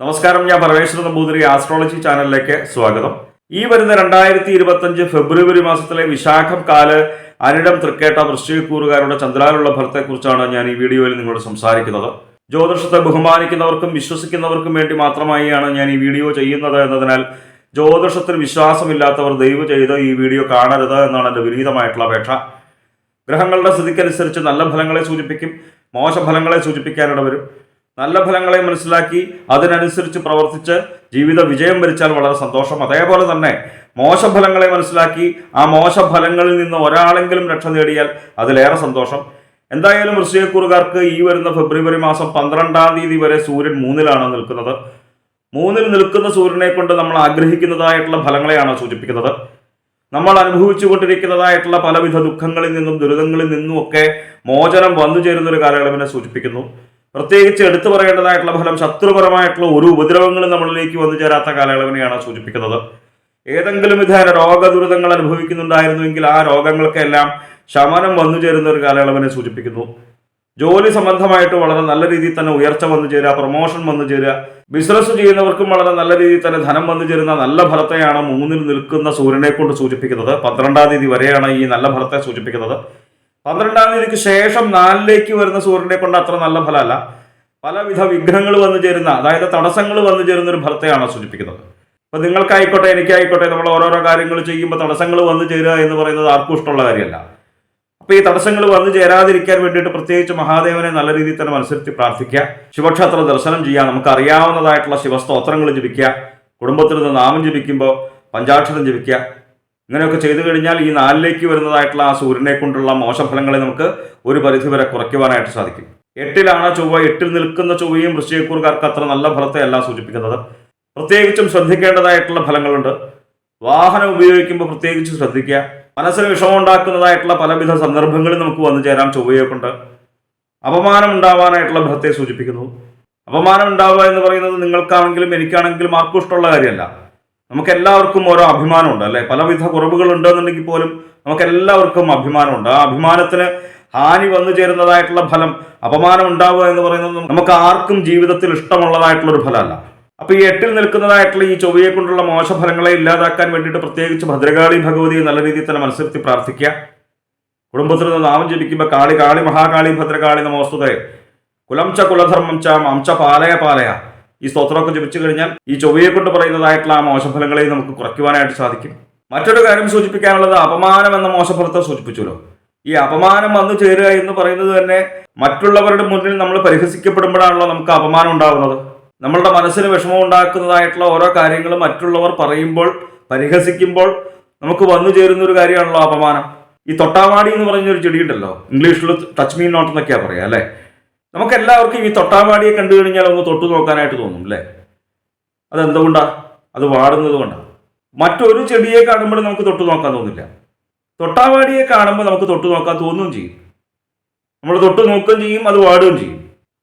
നമസ്കാരം ഞാൻ പരമേശ്വര നമ്പൂതിരി ആസ്ട്രോളജി ചാനലിലേക്ക് സ്വാഗതം. ഈ വരുന്ന രണ്ടായിരത്തി ഇരുപത്തഞ്ച് ഫെബ്രുവരി മാസത്തിലെ വിശാഖം കാൽ അനിടം തൃക്കേട്ട വൃശ്ചികക്കൂറുകാരുടെ ചന്ദ്രാലുള്ള ഫലത്തെക്കുറിച്ചാണ് ഞാൻ ഈ വീഡിയോയിൽ നിങ്ങളോട് സംസാരിക്കുന്നത്. ജ്യോതിഷത്തെ ബഹുമാനിക്കുന്നവർക്കും വിശ്വസിക്കുന്നവർക്കും വേണ്ടി മാത്രമായാണ് ഞാൻ ഈ വീഡിയോ ചെയ്യുന്നത് എന്നതിനാൽ ജ്യോതിഷത്തിൽ വിശ്വാസമില്ലാത്തവർ ദയവ് ചെയ്ത് ഈ വീഡിയോ കാണരുത് എന്നാണ് എന്റെ വിനീതമായിട്ടുള്ള അപേക്ഷ. ഗ്രഹങ്ങളുടെ സ്ഥിതിക്കനുസരിച്ച് നല്ല ഫലങ്ങളെ സൂചിപ്പിക്കും മോശ ഫലങ്ങളെ സൂചിപ്പിക്കാനിട വരും നല്ല ഫലങ്ങളെ മനസ്സിലാക്കി അതിനനുസരിച്ച് പ്രവർത്തിച്ച് ജീവിത വിജയം വരിച്ചാൽ വളരെ സന്തോഷം. അതേപോലെ തന്നെ മോശഫലങ്ങളെ മനസ്സിലാക്കി ആ മോശഫലങ്ങളിൽ നിന്ന് ഒരാളെങ്കിലും രക്ഷ നേടിയാൽ അതിലേറെ സന്തോഷം. എന്തായാലും വൃശ്ചികക്കൂറുകാർക്ക് ഈ വരുന്ന ഫെബ്രുവരി മാസം പന്ത്രണ്ടാം തീയതി വരെ സൂര്യൻ മൂന്നിലാണ് നിൽക്കുന്നത്. മൂന്നിൽ നിൽക്കുന്ന സൂര്യനെ കൊണ്ട് നമ്മൾ ആഗ്രഹിക്കുന്നതായിട്ടുള്ള ഫലങ്ങളെയാണ് സൂചിപ്പിക്കുന്നത്? നമ്മൾ അനുഭവിച്ചു കൊണ്ടിരിക്കുന്നതായിട്ടുള്ള പലവിധ ദുഃഖങ്ങളിൽ നിന്നും ദുരിതങ്ങളിൽ നിന്നും ഒക്കെ മോചനം വന്നു ചേരുന്ന ഒരു കാലയളവിനെ സൂചിപ്പിക്കുന്നു. പ്രത്യേകിച്ച് എടുത്തു പറയേണ്ടതായിട്ടുള്ള ഫലം ശത്രുപരമായിട്ടുള്ള ഒരു ഉപദ്രവങ്ങളും നമ്മളിലേക്ക് വന്നു ചേരാത്ത കാലയളവിനെയാണ് സൂചിപ്പിക്കുന്നത്. ഏതെങ്കിലും വിധേന രോഗദുരിതങ്ങൾ അനുഭവിക്കുന്നുണ്ടായിരുന്നുവെങ്കിൽ ആ രോഗങ്ങൾക്കെല്ലാം ശമനം വന്നു ചേരുന്ന ഒരു കാലയളവിനെ സൂചിപ്പിക്കുന്നു. ജോലി സംബന്ധമായിട്ട് വളരെ നല്ല രീതിയിൽ തന്നെ ഉയർച്ച വന്നു ചേരുക പ്രൊമോഷൻ വന്നു ചേരുക. ബിസിനസ് ചെയ്യുന്നവർക്കും വളരെ നല്ല രീതിയിൽ തന്നെ ധനം വന്നു ചേരുന്ന നല്ല ഫലത്തെയാണ് മൂന്നിൽ നിൽക്കുന്ന സൂര്യനെ കൊണ്ട് സൂചിപ്പിക്കുന്നത്. പന്ത്രണ്ടാം തീയതി വരെയാണ് ഈ നല്ല ഫലത്തെ സൂചിപ്പിക്കുന്നത്. പന്ത്രണ്ടാം തീയതിക്ക് ശേഷം നാലിലേക്ക് വരുന്ന സൂര്യനെ കൊണ്ട് അത്ര നല്ല ഫലമല്ല. പലവിധ വിഘ്നങ്ങൾ വന്നു ചേരുന്ന അതായത് തടസ്സങ്ങൾ വന്നു ചേരുന്ന ഒരു ഫലത്തെയാണ് സൂചിപ്പിക്കുന്നത്. അപ്പൊ നിങ്ങൾക്കായിക്കോട്ടെ എനിക്കായിക്കോട്ടെ നമ്മൾ ഓരോരോ കാര്യങ്ങൾ ചെയ്യുമ്പോൾ തടസ്സങ്ങൾ വന്നു ചേരുക എന്ന് പറയുന്നത് ആർക്കും ഇഷ്ടമുള്ള കാര്യമല്ല. അപ്പൊ ഈ തടസ്സങ്ങൾ വന്നു ചേരാതിരിക്കാൻ വേണ്ടിയിട്ട് പ്രത്യേകിച്ച് മഹാദേവനെ നല്ല രീതിയിൽ തന്നെ മനസ്സിരുത്തി പ്രാർത്ഥിക്കുക. ശിവക്ഷേത്ര ദർശനം ചെയ്യുക നമുക്ക് അറിയാവുന്നതായിട്ടുള്ള ശിവസ്തോത്രങ്ങൾ ജപിക്കുക. കുടുംബത്തിൽ നിന്ന് നാമം ജപിക്കുമ്പോൾ പഞ്ചാക്ഷരം ജപിക്കുക. ഇങ്ങനെയൊക്കെ ചെയ്തു കഴിഞ്ഞാൽ ഈ നാലിലേക്ക് വരുന്നതായിട്ടുള്ള ആ സൂര്യനെ കൊണ്ടുള്ള മോശഫലങ്ങളെ നമുക്ക് ഒരു പരിധിവരെ കുറയ്ക്കുവാനായിട്ട് സാധിക്കും. എട്ടിലാണ് ചൊവ്വ. എട്ടിൽ നിൽക്കുന്ന ചൊവ്വയും വൃശ്ചികക്കൂറുകാർക്ക് അത്ര നല്ല ഫലത്തെ അല്ല സൂചിപ്പിക്കുന്നത്. പ്രത്യേകിച്ചും ശ്രദ്ധിക്കേണ്ടതായിട്ടുള്ള ഫലങ്ങളുണ്ട്. വാഹനം ഉപയോഗിക്കുമ്പോൾ പ്രത്യേകിച്ച് ശ്രദ്ധിക്കുക. മനസ്സിന് വിഷമം ഉണ്ടാക്കുന്നതായിട്ടുള്ള പലവിധ സന്ദർഭങ്ങളിൽ നമുക്ക് വന്നു ചേരാം ചൊവ്വയെ കൊണ്ട്. അപമാനം ഉണ്ടാവാനായിട്ടുള്ള ഫലത്തെ സൂചിപ്പിക്കുന്നു. അപമാനം ഉണ്ടാവുക എന്ന് പറയുന്നത് നിങ്ങൾക്കാണെങ്കിലും എനിക്കാണെങ്കിലും ആർക്കും ഇഷ്ടമുള്ള കാര്യമല്ല. നമുക്ക് എല്ലാവർക്കും ഓരോ അഭിമാനമുണ്ട് അല്ലെ? പലവിധ കുറവുകൾ ഉണ്ടെന്നുണ്ടെങ്കിൽ പോലും നമുക്ക് എല്ലാവർക്കും അഭിമാനമുണ്ട്. ആ അഭിമാനത്തിന് ഹാനി വന്നു ചേരുന്നതായിട്ടുള്ള ഫലം അപമാനം ഉണ്ടാവുക എന്ന് പറയുന്നത് നമുക്ക് ആർക്കും ജീവിതത്തിൽ ഇഷ്ടമുള്ളതായിട്ടുള്ള ഒരു ഫലമല്ല. അപ്പൊ ഈ എട്ടിൽ നിൽക്കുന്നതായിട്ടുള്ള ഈ ചൊവ്വയെ കൊണ്ടുള്ള മോശഫലങ്ങളെ ഇല്ലാതാക്കാൻ വേണ്ടിയിട്ട് പ്രത്യേകിച്ച് ഭദ്രകാളി ഭഗവതിയെ നല്ല രീതിയിൽ തന്നെ മനസ്സിലത്തി പ്രാർത്ഥിക്കുക. കുടുംബത്തിൽ നിന്ന് നാമം ജപിക്കുമ്പോൾ കാളി കാളി മഹാകാളി ഭദ്രകാളി നമോസ്തുതേ. കുലം ച കുലധർമ്മം ച മംച പാലയ പാലയ. ഈ സ്തോത്രമൊക്കെ ജപിച്ചു കഴിഞ്ഞാൽ ഈ ചൊവ്വയെ കൊണ്ട് പറയുന്നതായിട്ടുള്ള ആ മോശഫലങ്ങളെ നമുക്ക് കുറയ്ക്കുവാനായിട്ട് സാധിക്കും. മറ്റൊരു കാര്യം സൂചിപ്പിക്കാനുള്ളത് അപമാനം എന്ന മോശഫലത്തെ സൂചിപ്പിച്ചല്ലോ ഈ അപമാനം വന്നു ചേരുക എന്ന് പറയുന്നത് തന്നെ മറ്റുള്ളവരുടെ മുന്നിൽ നമ്മൾ പരിഹസിക്കപ്പെടുമ്പോഴാണല്ലോ നമുക്ക് അപമാനം ഉണ്ടാകുന്നത്. നമ്മളുടെ മനസ്സിന് വിഷമം ഉണ്ടാക്കുന്നതായിട്ടുള്ള ഓരോ കാര്യങ്ങളും മറ്റുള്ളവർ പറയുമ്പോൾ പരിഹസിക്കുമ്പോൾ നമുക്ക് വന്നു ചേരുന്ന ഒരു കാര്യമാണല്ലോ അപമാനം. ഈ തൊട്ടാവാടി എന്ന് പറഞ്ഞൊരു ചെടിയുണ്ടല്ലോ ഇംഗ്ലീഷിൽ ടച്ച് മീൻ നോട്ട് എന്നൊക്കെയാ പറയാ അല്ലേ? നമുക്ക് എല്ലാവർക്കും ഈ തൊട്ടാവാടിയെ കണ്ടു കഴിഞ്ഞാൽ ഒന്ന് തൊട്ടു നോക്കാനായിട്ട് തോന്നും അല്ലേ? അതെന്തുകൊണ്ടാ? അത് വാടുന്നത് കൊണ്ടാണ് മറ്റൊരു ചെടിയെ കാണുമ്പോൾ നമുക്ക് തൊട്ടു നോക്കാൻ തോന്നില്ല. തൊട്ടാവാടിയെ കാണുമ്പോൾ നമുക്ക് തൊട്ടു നോക്കാൻ തോന്നുകയും ചെയ്യും. നമ്മൾ തൊട്ടു നോക്കുകയും ചെയ്യും അത് വാടുകയും ചെയ്യും.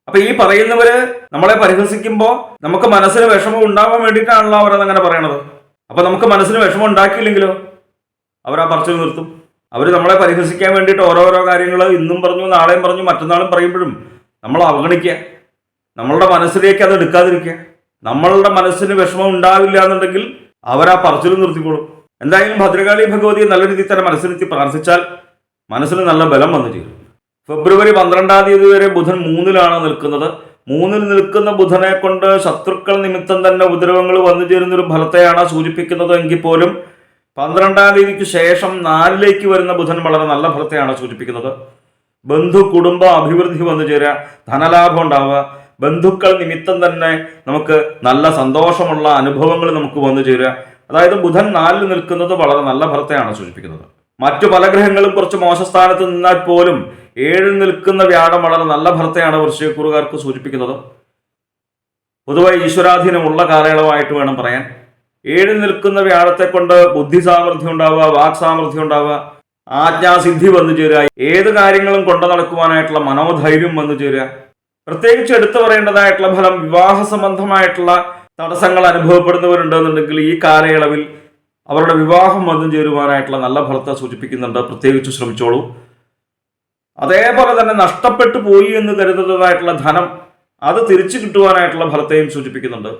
അപ്പൊ ഈ പറയുന്നവര് നമ്മളെ പരിഹസിക്കുമ്പോൾ നമുക്ക് മനസ്സിന് വിഷമം ഉണ്ടാവാൻ വേണ്ടിയിട്ടാണല്ലോ അവരത് അങ്ങനെ പറയണത്. അപ്പൊ നമുക്ക് മനസ്സിന് വിഷമം ഉണ്ടാക്കിയില്ലെങ്കിലോ? ആ പറിച്ചു നിർത്തും. അവർ നമ്മളെ പരിഹസിക്കാൻ വേണ്ടിയിട്ട് ഓരോരോ കാര്യങ്ങൾ ഇന്നും പറഞ്ഞു നാളെയും പറഞ്ഞു മറ്റന്നാളും പറയുമ്പോഴും നമ്മൾ അവഗണിക്കുക. നമ്മളുടെ മനസ്സിലേക്ക് അത് എടുക്കാതിരിക്കുക. നമ്മളുടെ മനസ്സിന് വിഷമം ഉണ്ടാവില്ല എന്നുണ്ടെങ്കിൽ അവരാ പറച്ചിൽ നിർത്തിക്കോളും. എന്തായാലും ഭദ്രകാളി ഭഗവതി നല്ല രീതിയിൽ തന്നെ മനസ്സിലെത്തി പ്രാർത്ഥിച്ചാൽ മനസ്സിന് നല്ല ബലം വന്നു ചേരും. ഫെബ്രുവരി പന്ത്രണ്ടാം തീയതി വരെ ബുധൻ മൂന്നിലാണ് നിൽക്കുന്നത്. മൂന്നിൽ നിൽക്കുന്ന ബുധനെ കൊണ്ട് ശത്രുക്കൾ നിമിത്തം തന്നെ ഉപദ്രവങ്ങൾ വന്നു ചേരുന്ന ഒരു ഫലത്തെയാണ് സൂചിപ്പിക്കുന്നത് എങ്കിൽ പോലും പന്ത്രണ്ടാം തീയതിക്ക് ശേഷം നാലിലേക്ക് വരുന്ന ബുധൻ വളരെ നല്ല ഫലത്തെയാണ് സൂചിപ്പിക്കുന്നത്. ബന്ധു കുടുംബ അഭിവൃദ്ധി വന്നു ചേരുക. ധനലാഭം ഉണ്ടാവുക. ബന്ധുക്കൾ നിമിത്തം തന്നെ നമുക്ക് നല്ല സന്തോഷമുള്ള അനുഭവങ്ങൾ നമുക്ക് വന്നു ചേരുക. അതായത് ബുധൻ നാലിൽ നിൽക്കുന്നത് വളരെ നല്ല ഫലത്തെയാണ് സൂചിപ്പിക്കുന്നത്. മറ്റു പല ഗ്രഹങ്ങളും കുറച്ച് മോശസ്ഥാനത്ത് നിന്നാൽ പോലും ഏഴിൽ നിൽക്കുന്ന വ്യാഴം വളരെ നല്ല ഫലത്തെയാണ് വൃശ്ചികക്കുറുകാർക്ക് സൂചിപ്പിക്കുന്നത്. പൊതുവെ ഈശ്വരാധീനമുള്ള കാലയളവായിട്ട് വേണം പറയാൻ. ഏഴിൽ നിൽക്കുന്ന വ്യാഴത്തെ കൊണ്ട് ബുദ്ധി സാമർഥ്യം ഉണ്ടാവുക വാക് സാമർഥ്യം ഉണ്ടാവുക. ആജ്ഞാസിദ്ധി വന്നു ചേരുക. ഏത് കാര്യങ്ങളും കൊണ്ടു നടക്കുവാനായിട്ടുള്ള മനോധൈര്യം വന്നു ചേരുക. പ്രത്യേകിച്ച് എടുത്തു പറയേണ്ടതായിട്ടുള്ള ഫലം വിവാഹ സംബന്ധമായിട്ടുള്ള തടസ്സങ്ങൾ അനുഭവപ്പെടുന്നവരുണ്ടെന്നുണ്ടെങ്കിൽ ഈ കാലയളവിൽ അവരുടെ വിവാഹം വന്നു ചേരുവാനായിട്ടുള്ള നല്ല ഫലത്തെ സൂചിപ്പിക്കുന്നുണ്ട്. പ്രത്യേകിച്ച് ശ്രമിച്ചോളൂ. അതേപോലെ തന്നെ നഷ്ടപ്പെട്ടു പോയി എന്ന് കരുതുന്നതായിട്ടുള്ള ധനം അത് തിരിച്ചു കിട്ടുവാനായിട്ടുള്ള ഫലത്തെയും സൂചിപ്പിക്കുന്നുണ്ട്.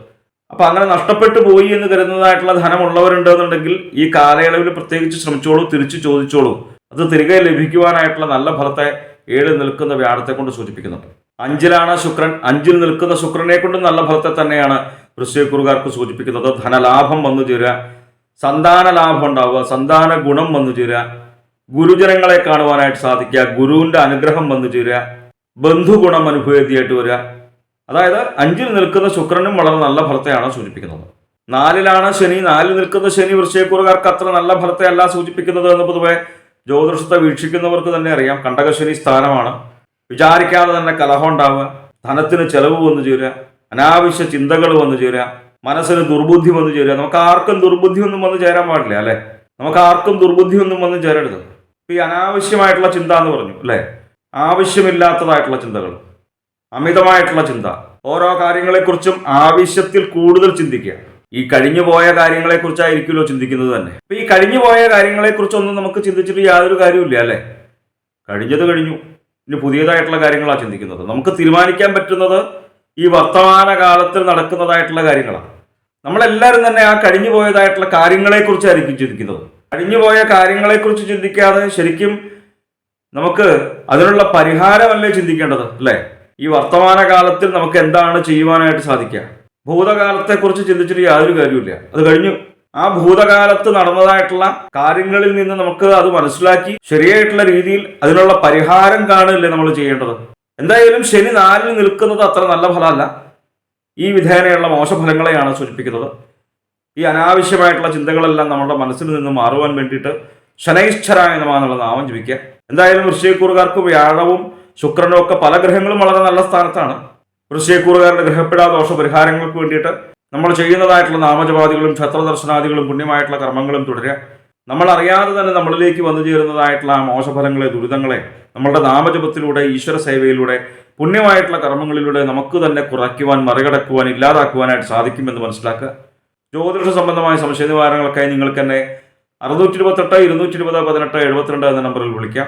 അപ്പൊ അങ്ങനെ നഷ്ടപ്പെട്ടു പോയി എന്ന് കരുതുന്നതായിട്ടുള്ള ധനമുള്ളവരുണ്ട് എന്നുണ്ടെങ്കിൽ ഈ കാലയളവിൽ പ്രത്യേകിച്ച് ശ്രമിച്ചോളൂ തിരിച്ചു ചോദിച്ചോളൂ. അത് തിരികെ ലഭിക്കുവാനായിട്ടുള്ള നല്ല ഫലത്തെ ഏഴ് നിൽക്കുന്ന വ്യാഴത്തെ കൊണ്ട് സൂചിപ്പിക്കുന്നുണ്ട് അഞ്ചിലാണ് ശുക്രൻ. അഞ്ചിൽ നിൽക്കുന്ന ശുക്രനെ കൊണ്ട് നല്ല ഫലത്തെ തന്നെയാണ് വൃശ്ചികക്കുറുകാർക്ക് സൂചിപ്പിക്കുന്നത്. ധനലാഭം വന്നു ചേരുക സന്താന ലാഭം ഉണ്ടാവുക സന്താന ഗുണം വന്നു ചേരുക ഗുരുജനങ്ങളെ കാണുവാനായിട്ട് സാധിക്കുക ഗുരുവിന്റെ അനുഗ്രഹം വന്നു ചേരുക ബന്ധുഗുണം അനുഭവേദിയായിട്ട് വരിക. അതായത് അഞ്ചിൽ നിൽക്കുന്ന ശുക്രനും വളരെ നല്ല ഫലത്തെയാണ് സൂചിപ്പിക്കുന്നത്. നാലിലാണ് ശനി നാലിൽ നിൽക്കുന്ന ശനി വൃശ്ചയക്കുറുകാർക്ക് അത്ര നല്ല ഫലത്തെ അല്ല സൂചിപ്പിക്കുന്നത് എന്ന് പൊതുവെ ജ്യോതിഷത്തെ വീക്ഷിക്കുന്നവർക്ക് തന്നെ അറിയാം. കണ്ടകശനി സ്ഥാനമാണ്. വിചാരിക്കാതെ തന്നെ കലഹം ഉണ്ടാവുക ധനത്തിന് ചെലവ് വന്നു ചേരുക അനാവശ്യ ചിന്തകൾ വന്നു ചേരുക മനസ്സിന് ദുർബുദ്ധി വന്നു ചേരുക. നമുക്ക് ആർക്കും ദുർബുദ്ധി ഒന്നും വന്ന് ചേരാൻ പാടില്ല അല്ലേ? നമുക്ക് ആർക്കും ദുർബുദ്ധി ഒന്നും വന്ന് ചേരരുത്. ഈ അനാവശ്യമായിട്ടുള്ള ചിന്ത എന്ന് പറഞ്ഞു അല്ലേ? ആവശ്യമില്ലാത്തതായിട്ടുള്ള ചിന്തകൾ. അമിതമായിട്ടുള്ള ചിന്ത. ഓരോ കാര്യങ്ങളെക്കുറിച്ചും ആവശ്യത്തിൽ കൂടുതൽ ചിന്തിക്കുക. ഈ കഴിഞ്ഞു പോയ കാര്യങ്ങളെക്കുറിച്ചായിരിക്കുമല്ലോ ചിന്തിക്കുന്നത് തന്നെ. അപ്പൊ ഈ കഴിഞ്ഞു പോയ കാര്യങ്ങളെക്കുറിച്ചൊന്നും നമുക്ക് ചിന്തിച്ചിട്ട് യാതൊരു കാര്യമില്ല അല്ലേ? കഴിഞ്ഞത് കഴിഞ്ഞു. ഇനി പുതിയതായിട്ടുള്ള കാര്യങ്ങളാണ് ചിന്തിക്കുന്നത്. നമുക്ക് തീരുമാനിക്കാൻ പറ്റുന്നത് ഈ വർത്തമാന കാലത്തിൽ നടക്കുന്നതായിട്ടുള്ള കാര്യങ്ങളാണ്. നമ്മളെല്ലാവരും തന്നെ ആ കഴിഞ്ഞു പോയതായിട്ടുള്ള കാര്യങ്ങളെക്കുറിച്ചായിരിക്കും ചിന്തിക്കുന്നത്. കഴിഞ്ഞു പോയ കാര്യങ്ങളെക്കുറിച്ച് ചിന്തിക്കാതെ ശരിക്കും നമുക്ക് അതിനുള്ള പരിഹാരമല്ലേ ചിന്തിക്കേണ്ടത് അല്ലേ? ഈ വർത്തമാന കാലത്തിൽ നമുക്ക് എന്താണ് ചെയ്യുവാനായിട്ട് സാധിക്കുക? ഭൂതകാലത്തെക്കുറിച്ച് ചിന്തിച്ചിട്ട് യാതൊരു കാര്യമില്ല അത് കഴിഞ്ഞു. ആ ഭൂതകാലത്ത് നടന്നതായിട്ടുള്ള കാര്യങ്ങളിൽ നിന്ന് നമുക്ക് അത് മനസ്സിലാക്കി ശരിയായിട്ടുള്ള രീതിയിൽ അതിനുള്ള പരിഹാരം കാണുകയല്ലേ നമ്മൾ ചെയ്യേണ്ടത്. എന്തായാലും ശനി നാലിൽ നിൽക്കുന്നത് അത്ര നല്ല ഫലമല്ല. ഈ വിധേനയുള്ള മോശഫലങ്ങളെയാണ് സൂചിപ്പിക്കുന്നത്. ഈ അനാവശ്യമായിട്ടുള്ള ചിന്തകളെല്ലാം നമ്മുടെ മനസ്സിൽ നിന്ന് മാറുവാൻ വേണ്ടിയിട്ട് ശനൈശ്വരായ നമാന്നുള്ള നാമം ജപിക്കുക. എന്തായാലും വൃശ്ചയക്കൂറുകാർക്ക് വ്യാഴവും ശുക്രനും ഒക്കെ പല ഗ്രഹങ്ങളും വളരെ നല്ല സ്ഥാനത്താണ്. വൃശ്ചയക്കൂറുകാരുടെ ഗ്രഹപ്പെടാ ദോഷ പരിഹാരങ്ങൾക്ക് വേണ്ടിയിട്ട് നമ്മൾ ചെയ്യുന്നതായിട്ടുള്ള നാമജപാദികളും ക്ഷേത്രദർശനാദികളും പുണ്യമായിട്ടുള്ള കർമ്മങ്ങളും തുടരുക. നമ്മൾ അറിയാതെ തന്നെ നമ്മളിലേക്ക് വന്നു ചേരുന്നതായിട്ടുള്ള ആ മോശഫലങ്ങളെ ദുരിതങ്ങളെ നമ്മളുടെ നാമജപത്തിലൂടെ ഈശ്വര സേവയിലൂടെ പുണ്യമായിട്ടുള്ള കർമ്മങ്ങളിലൂടെ നമുക്ക് തന്നെ കുറയ്ക്കുവാൻ മറികടക്കുവാൻ ഇല്ലാതാക്കുവാനായിട്ട് സാധിക്കുമെന്ന് മനസ്സിലാക്കുക. ജ്യോതിഷ സംബന്ധമായ സംശയ നിവാരണങ്ങൾക്കായി നിങ്ങൾക്ക് തന്നെ അറുന്നൂറ്റി ഇരുപത്തെട്ട് ഇരുന്നൂറ്റി ഇരുപത് പതിനെട്ട് എഴുപത്തിരണ്ട് എന്ന നമ്പറിൽ വിളിക്കാം.